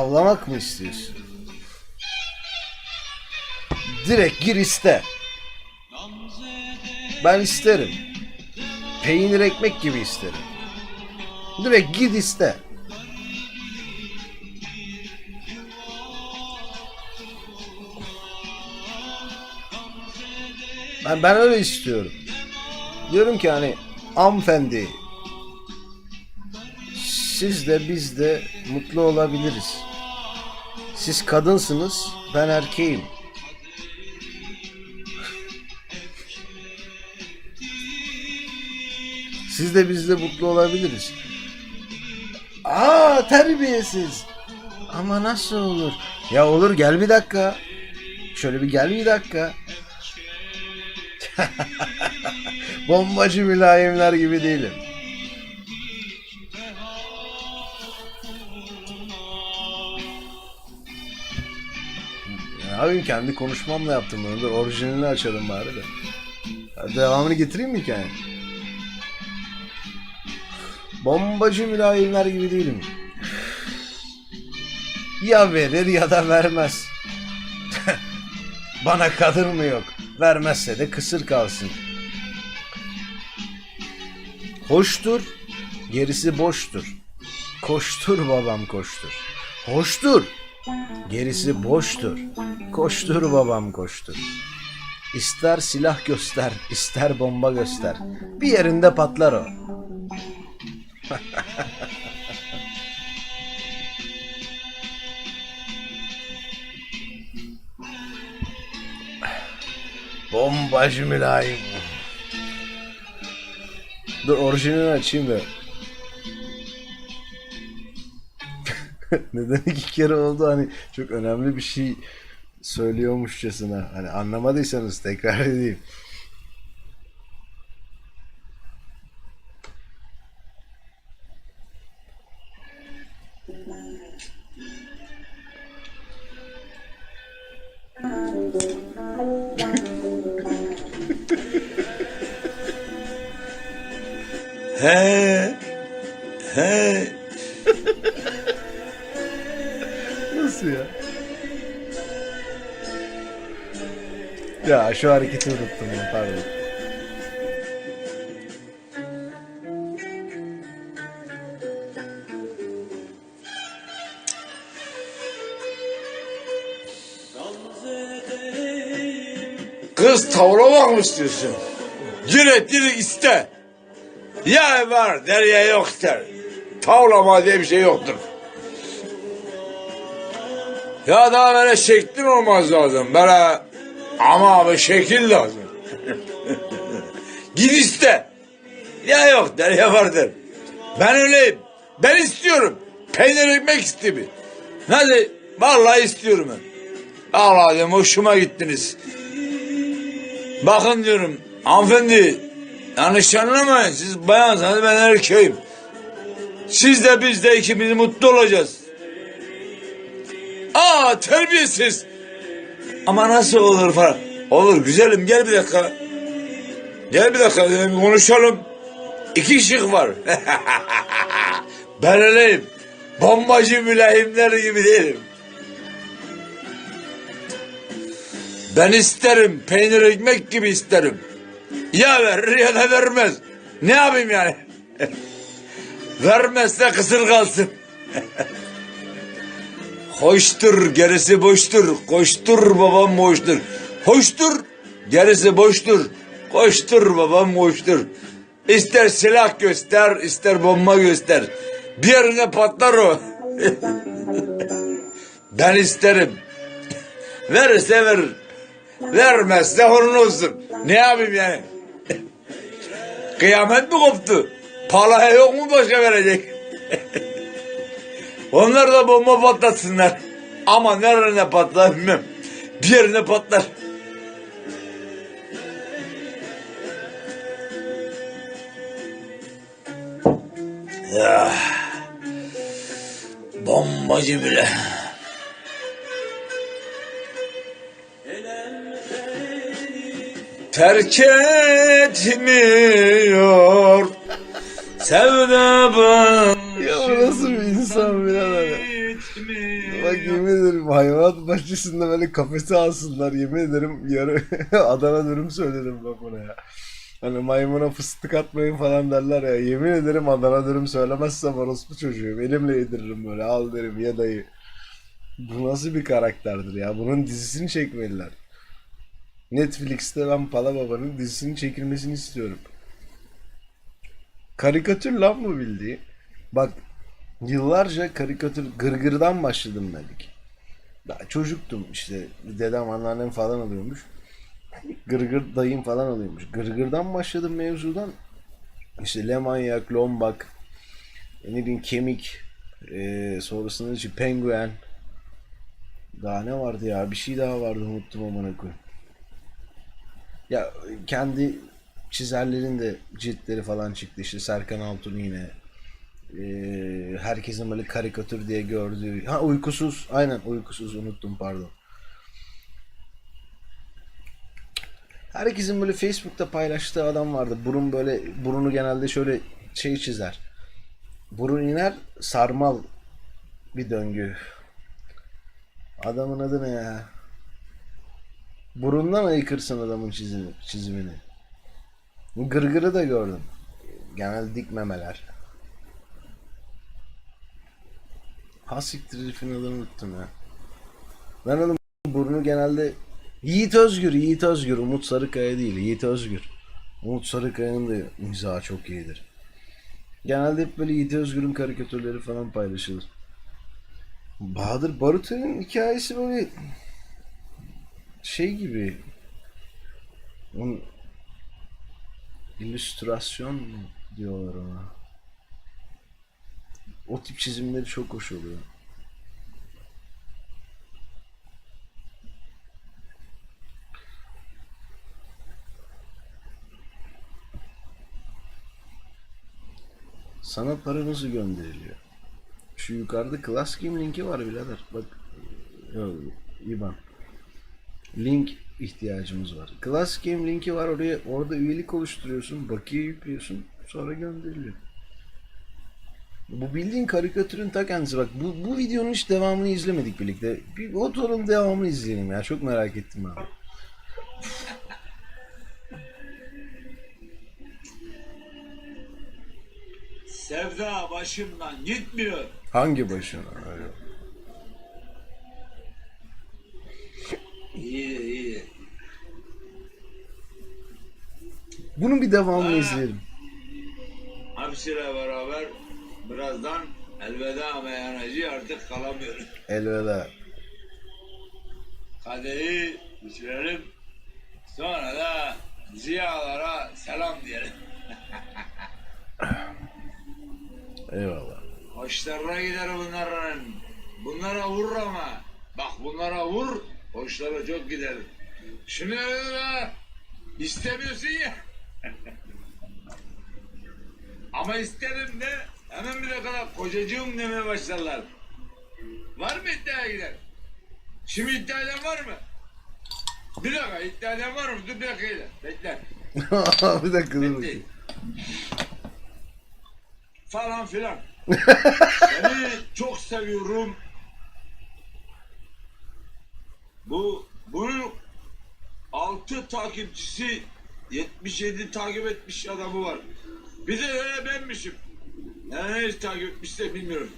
Kız tavlamak mı istiyorsun? Direkt gir iste. Ben isterim. Peynir ekmek gibi isterim. Direkt git iste. Ben, ben öyle istiyorum. Diyorum ki hani hanımefendi siz de biz de mutlu olabiliriz. Siz kadınsınız, ben erkeğim. Siz de biz de mutlu olabiliriz. Aa terbiyesiz. Ama nasıl olur? Ya olur gel bir dakika. Şöyle bir gel bir dakika. Bombacı mülayimler gibi değilim. Yapayım kendi konuşmamla yaptım bunu da orijinalini açalım bari de. Devamını getireyim mi hikayenin? Bombacı mülayimler gibi değilim. Ya verir ya da vermez. Bana kadın mı yok? Vermezse de kısır kalsın. Hoştur, gerisi boştur. Koştur babam koştur. Hoştur, gerisi boştur. Koştur babam koştur. İster silah göster, ister bomba göster. Bir yerinde patlar o. Bombacı mülayim. Dur orijinalini açayım da. Neden iki kere oldu hani çok önemli bir şey söylüyormuşçasına. Hani anlamadıysanız tekrar edeyim. He. He. Nasıl ya? Ya şu hareketi unuttum ya pardon. Kız tavlamak mı istiyorsun? Gire iste. Ya var derya yok der. Tavlama diye bir şey yoktur. Ya daha böyle şeklin olmaz lazım. Böyle ama bir şekil lazım. Git iste. Ya yok derya vardır. Ben öyleyim. Ben istiyorum. Peynir ekmek istiyorum. Hadi vallahi istiyorum ben. Allah diyorum hoşuma gittiniz. Bakın diyorum hanımefendi yanlış anlamayın siz bayansınız ben erkeğim. Siz de biz de ikimiz mutlu olacağız. Aa terbiyesiz. Ama nasıl olur falan. Olur güzelim gel bir dakika. Gel bir dakika bir konuşalım. İki kişi var. ben öyleyim. Bombacı mülahimler gibi değilim. Ben isterim peynir ekmek gibi isterim. Ya verir ya da vermez. Ne yapayım yani? Vermezse kısır kalsın. Hoştur gerisi boştur. Koştur babam boştur. Hoştur gerisi boştur. Koştur babam boştur. İster silah göster ister bomba göster. Bir yerine patlar o. ben isterim. Verirse verir. Vermezse onun olsun. Ne yapayım yani? Kıyamet mi koptu? Palaya yok mu başka verecek? Onlar da bomba patlatsınlar. Ama nerede patlar bilmem. Bir yerine patlar. Ya. Bombacı bile. terk etmiyor. Sevda Ya olsam birader. Bak yemin ederim hayvanat bahçesinde böyle kafesi alsınlar yemin ederim yarı Adana dürüm söyledim ben buna ya. Hani maymuna fıstık atmayın falan derler ya. Yemin ederim Adana dürüm söylemezsem orospu çocuğum. Elimle yediririm böyle al derim ya dayı. Bu nasıl bir karakterdir ya? Bunun dizisini çekmeliler. Netflix'te ben Pala Baba'nın dizisinin çekilmesini istiyorum. Karikatür lan bu bildiği. Bak yıllarca karikatür gırgırdan başladım ben ilk. Daha çocuktum işte dedem anneannem falan alıyormuş. Gırgır dayım falan alıyormuş. Gırgırdan başladım mevzudan. İşte Lemanyak, Lombak, e, ne bileyim Kemik, e, sonrasında işte Penguen. Daha ne vardı ya? Bir şey daha vardı unuttum amına koyayım. Ya kendi çizerlerin de ciltleri falan çıktı. İşte Serkan Altun yine. Herkesin böyle karikatür diye gördüğü. Ha uykusuz. Aynen uykusuz unuttum pardon. Herkesin böyle Facebook'ta paylaştığı adam vardı. Burun böyle burunu genelde şöyle şey çizer. Burun iner sarmal bir döngü. Adamın adı ne ya? Burundan ayıkırsın adamın çizimi, çizimini. Gırgırı da gördüm. Genel dik memeler. Ha siktir adını unuttum ya. Ben onun burnu genelde Yiğit Özgür, Yiğit Özgür, Umut Sarıkaya değil, Yiğit Özgür. Umut Sarıkaya'nın da mizahı çok iyidir. Genelde hep böyle Yiğit Özgür'ün karikatürleri falan paylaşılır. Bahadır Barut'un hikayesi böyle şey gibi onun illüstrasyon diyorlar ona. O tip çizimleri çok hoş oluyor. Sana para nasıl gönderiliyor? Şu yukarıda Class Game linki var birader. Bak. Yok, İban. Link ihtiyacımız var. Class Game linki var oraya. Orada üyelik oluşturuyorsun. Bakiye yüklüyorsun. Sonra gönderiliyor. Bu bildiğin karikatürün ta kendisi. Bak bu, bu videonun hiç devamını izlemedik birlikte. Bir oturun devamını izleyelim ya. Çok merak ettim abi. Sevda başımdan gitmiyor. Hangi başına? Öyle. İyi iyi. Bunun bir devamını Ha. izleyelim. Hapsiyle beraber birazdan elveda meyhaneci artık kalamıyoruz. Elveda. Kadehi bitirelim. Sonra da ziyalara selam diyelim. Eyvallah. Hoşlarına gider bunların. Bunlara vur ama. Bak bunlara vur. Hoşlara çok gider. Şunu öyle istemiyorsun ya. ama isterim de hemen bir kadar kocacığım demeye başlarlar. Var mı iddiaya gider? Şimdi iddia eden var mı? Bir dakika iddia eden var mı? Dur bir dakika gider. Bekle. bir dakika dur bakayım. Falan filan. Seni çok seviyorum. Bu bunun altı takipçisi 77 takip etmiş adamı var. Bir de öyle benmişim. Yani ne takip etmişse bilmiyorum.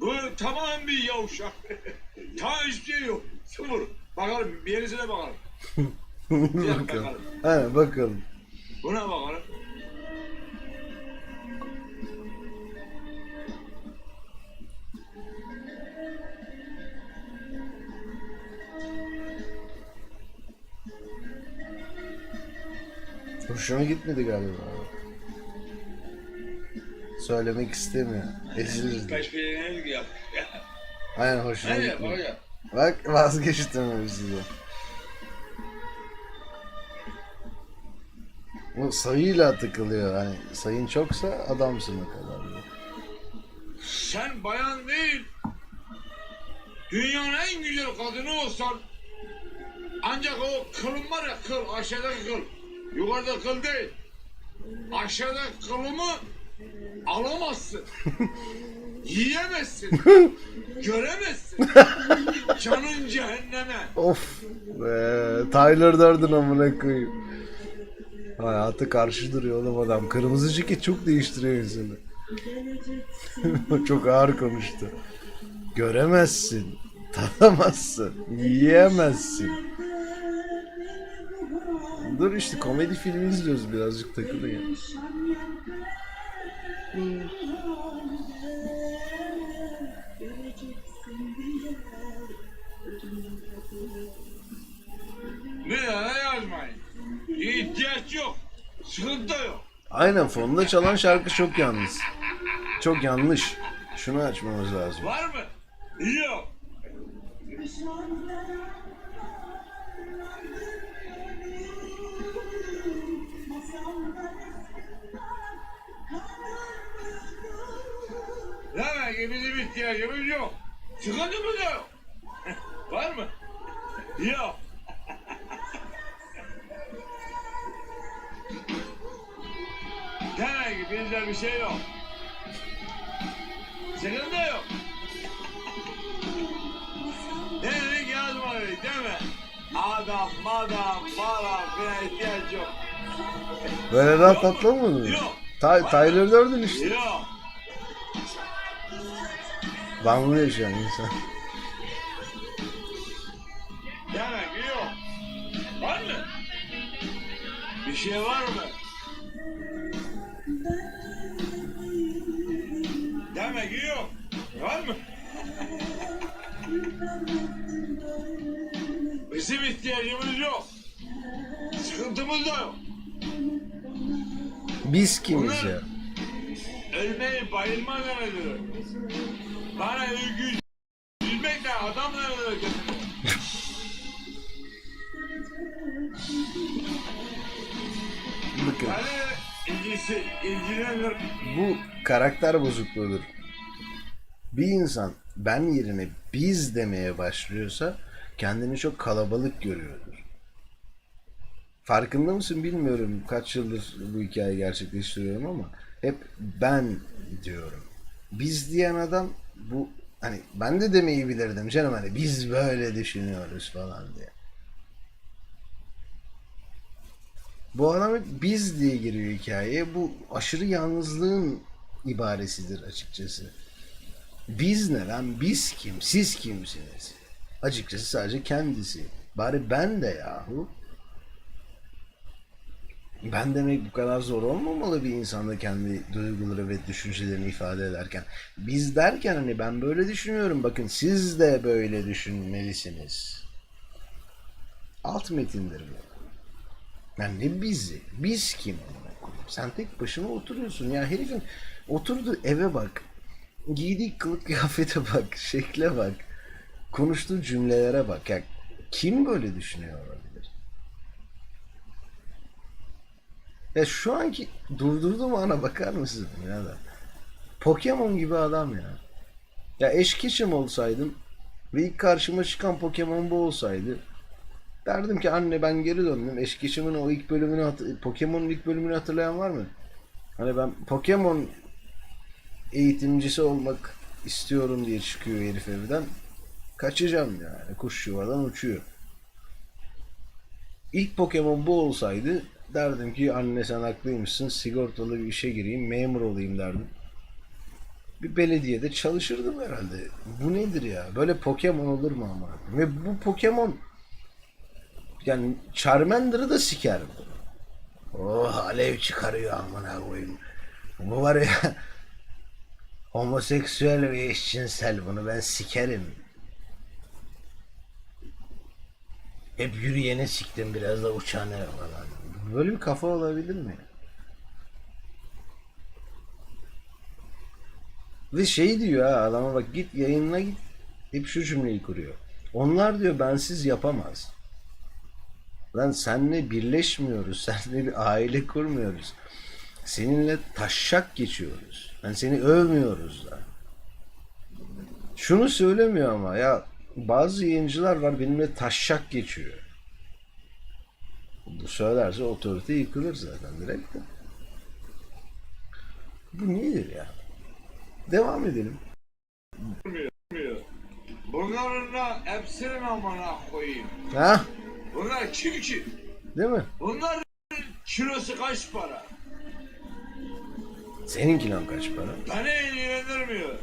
Bu tamamen bir yavşak. Ta hiçbir şey yok. Sıfır. Bakalım bir yerisine bakalım. Bir bakalım. He bakalım. Buna bakalım. Hoşuna gitmedi galiba. Söylemek istemiyor. Eziliriz. diye. Kaç yere yap. Aynen hoşuna Hadi gitmedi. bakacağım. Bak vazgeçtim size. Bu sayıyla tıkılıyor. Hani sayın çoksa adamsın o kadar. diyor. Sen bayan değil. Dünyanın en güzel kadını olsan ancak o kılın var ya kıl aşağıdaki kıl. Yukarıda kıl değil. Aşağıdaki kılımı alamazsın. Yiyemezsin. Göremezsin. Canın cehenneme. Of be, Tyler Durden amına koyayım. Hayatı karşı duruyor oğlum adam. Kırmızı ceket çok değiştiriyor insanı. çok ağır konuştu. Göremezsin, tadamazsın, yiyemezsin. Dur işte komedi filmi izliyoruz birazcık takılayım. Ne ne yazmayın. İhtiyaç yok. Sıkıntı yok. Aynen fonda çalan şarkı çok yalnız. Çok yanlış. Şunu açmamız lazım. Var mı? Yok. İhtiyacımız yok. Sıkıntımız yok. Var mı? Yok. Demek ki bizde bir şey yok. Sıkıntı yok. Dedik yazmadık değil mi? Adam, madam, falan filan ihtiyaç yok. Böyle rahat atlamadın mı? Yok. Ty- Tyler Durden işte. Yok. Şu an insan. Ki yok. Var mı? Bir şey var mı? Demek yok. Var mı? Bizim ihtiyacımız yok. Sıkıntımız da yok. Biz kimiz ya? Ölmeyi bayılma demedir. Bana yüz yüzmekle adam demedir. Bakın ilgisi, ilgilenir. bu karakter bozukluğudur. Bir insan ben yerine biz demeye başlıyorsa kendini çok kalabalık görüyordur. Farkında mısın bilmiyorum kaç yıldır bu hikayeyi gerçekleştiriyorum ama hep ben diyorum. Biz diyen adam bu hani ben de demeyi bilirdim canım hani biz böyle düşünüyoruz falan diye. Bu adam biz diye giriyor hikayeye. Bu aşırı yalnızlığın ibaresidir açıkçası. Biz ne lan? Biz kim? Siz kimsiniz? Açıkçası sadece kendisi. Bari ben de yahu. Ben demek bu kadar zor olmamalı bir insanda kendi duyguları ve düşüncelerini ifade ederken. Biz derken hani ben böyle düşünüyorum. Bakın siz de böyle düşünmelisiniz. Alt metindir bu. Yani ne bizi? Biz kim? Sen tek başına oturuyorsun. Ya herifin oturduğu eve bak. Giydiği kılık kıyafete bak. Şekle bak. Konuştuğu cümlelere bak. Ya kim böyle düşünüyor olabilir? Ya şu anki durdurduğum ana bakar mısın ya da? Pokemon gibi adam ya. Ya eşkeşim olsaydım ve ilk karşıma çıkan Pokemon bu olsaydı Derdim ki anne ben geri döndüm. Eşkeşimin o ilk bölümünü Pokemon'un ilk bölümünü hatırlayan var mı? Hani ben Pokemon eğitimcisi olmak istiyorum diye çıkıyor herif evden. Kaçacağım yani. Kuş yuvadan uçuyor. İlk Pokemon bu olsaydı derdim ki anne sen haklıymışsın sigortalı bir işe gireyim memur olayım derdim. Bir belediyede çalışırdım herhalde. Bu nedir ya? Böyle Pokemon olur mu ama? Ve bu Pokemon yani Charmander'ı da siker bu. Oh alev çıkarıyor amına koyayım. Bu var ya homoseksüel ve eşcinsel bunu ben sikerim. Hep yürüyene siktim biraz da uçanı falan. Böyle bir kafa olabilir mi? Ve şey diyor ha adama bak git yayınına git. Hep şu cümleyi kuruyor. Onlar diyor bensiz yapamaz. Lan senle birleşmiyoruz. Seninle bir aile kurmuyoruz. Seninle taşşak geçiyoruz. Yani seni övmüyoruz da. Şunu söylemiyor ama ya bazı yayıncılar var benimle taşşak geçiyor. Bu söylerse otorite yıkılır zaten direkt de. Bu nedir ya? Devam edelim. Bunların da hepsinin amına koyayım. Ha? Bunlar kim ki? Değil mi? Bunların kilosu kaç para? Senin kilon kaç para? Beni ilgilendirmiyor.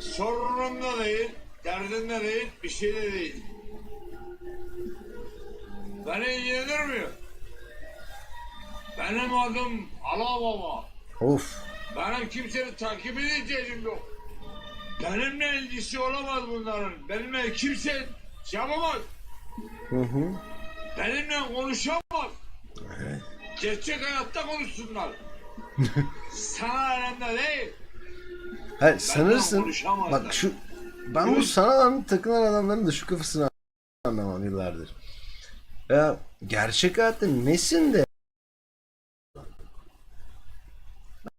Sorunumda değil, derdimde değil, bir şeyde değil. Beni ilgilendirmiyor. Benim adım Alababa. Of. Benim kimsenin takip edeceğim yok. Benimle ilgisi olamaz bunların. Benimle kimse şey yapamaz. Hı hı. Benimle konuşamaz. Evet. Gerçek hayatta konuşsunlar. Sana elimde değil. Ha, sanırsın bak şu ben bu sanal takılan adamların da şu kafasını anlamam yıllardır. Ya gerçek hayatta nesin de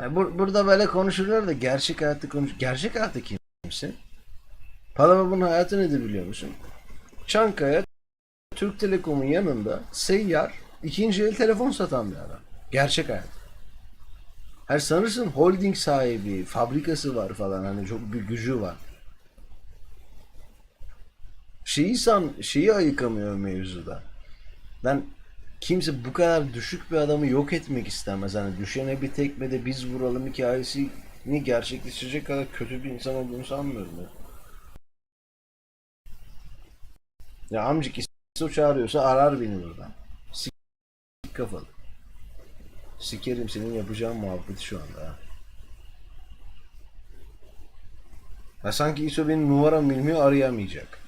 Ya bur- burada böyle konuşurlar da gerçek hayatta konuş. Gerçek hayatta kimsin? Palababa'nın hayatı nedir biliyor musun? Çankaya Türk Telekom'un yanında seyyar ikinci el telefon satan bir adam. Gerçek hayat. Her sanırsın holding sahibi, fabrikası var falan hani çok bir gücü var. Şeyi san, şeyi ayıkamıyor mevzuda. Ben kimse bu kadar düşük bir adamı yok etmek istemez. Hani düşene bir tekmede biz vuralım hikayesini gerçekleştirecek kadar kötü bir insan olduğunu sanmıyorum ya. Ya amcık İso çağırıyorsa arar beni buradan. Sik kafalı. Sikerim senin yapacağın muhabbeti şu anda ha. Ha sanki İso benim numaramı bilmiyor arayamayacak.